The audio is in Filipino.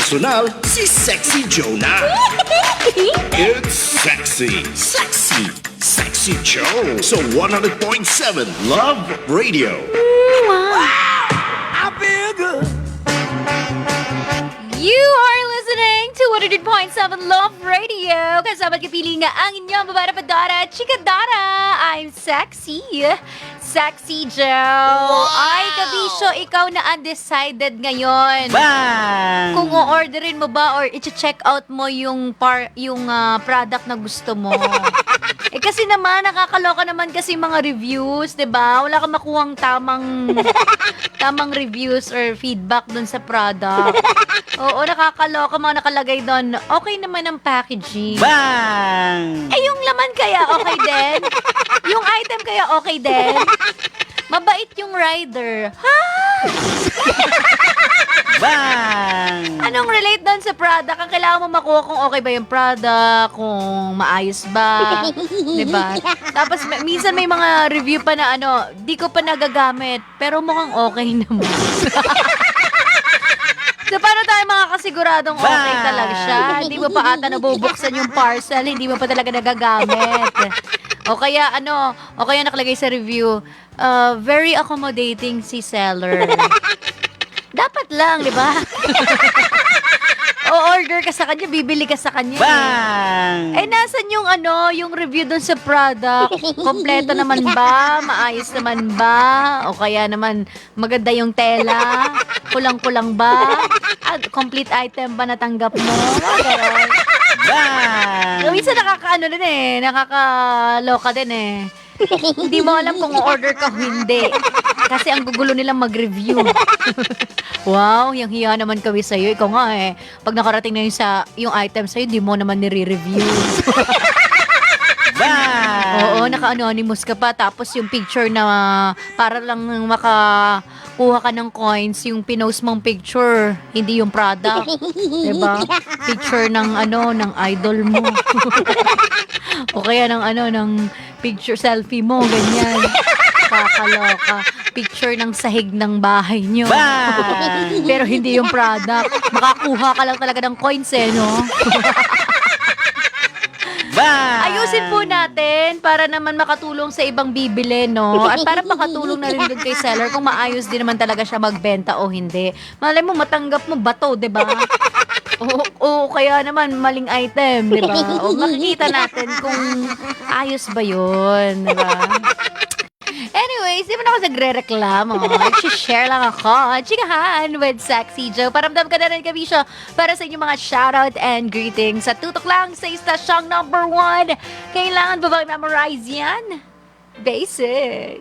personal, si Sexy Jonah. It's sexy. Sexy. Sexy Joe. So 100.7 Love Radio. Wow, I feel good. You are listening to 100.7 Love Radio. Kasama kapiling ang inyong babae pa Dara, Chika Dara. I'm sexy. Sexy Joe. Ay, kabisyo, ikaw na undecided ngayon. Bang! Kung o-orderin mo ba or i-check out mo yung par yung ah, product na gusto mo. eh kasi naman nakakaloka naman kasi mga reviews, 'di ba? Wala kang makuhang tamang tamang reviews or feedback dun sa product. Oo, nakakaloka mga nakalagay doon. Okay naman ang packaging. Bang! Eh, yung laman kaya okay din? yung item kaya okay din? Mabait yung rider. Ha? Bang! Anong relate doon sa product? Ang kailangan mo makuha kung okay ba yung product, kung maayos ba, 'di ba? Tapos may- minsan may mga review pa na ano, di ko pa nagagamit, pero mukhang okay naman. So, paano tayo makakasiguradong okay Bang! talaga siya? Hindi mo pa ata nabubuksan yung parcel, hindi mo pa talaga nagagamit. O kaya ano, o kaya nakalagay sa review, uh, very accommodating si seller. Dapat lang, di ba? o order ka sa kanya, bibili ka sa kanya. eh. Bang! Eh, nasan yung ano, yung review dun sa product? Kompleto naman ba? Maayos naman ba? O kaya naman, maganda yung tela? Kulang-kulang ba? At complete item ba natanggap mo? Mga So, minsan nakakaano din eh, nakakaloka din eh. Hindi mo alam kung order ka o hindi. Kasi ang gugulo nilang mag-review. wow, yung hiya naman kami sa'yo. Ikaw nga eh, pag nakarating na yung, sa, yung item sa'yo, hindi mo naman nire-review. Bang! Oo, naka-anonymous ka pa. Tapos yung picture na para lang makakuha ka ng coins, yung pinost mong picture, hindi yung product. 'Di ba? Picture ng ano, ng idol mo. o kaya ng ano, ng picture selfie mo, ganyan. Kakaloka. Picture ng sahig ng bahay nyo. Pero hindi yung product. Makakuha ka lang talaga ng coins eh, no? Bang! Ayusin po natin para naman makatulong sa ibang bibili, no? At para makatulong na rin dun kay seller kung maayos din naman talaga siya magbenta o hindi. Malay mo, matanggap mo bato, di ba? O, o kaya naman maling item, di ba? O makikita natin kung ayos ba yun, di ba? Anyways, di mo na ako nagre-reklamo. Nag-share lang ako. Chikahan with Sexy Joe. Paramdam ka na rin kami siya para sa inyong mga shoutout and greetings. Sa tutok lang sa istasyong number one. Kailangan ba bang memorize yan? Basic.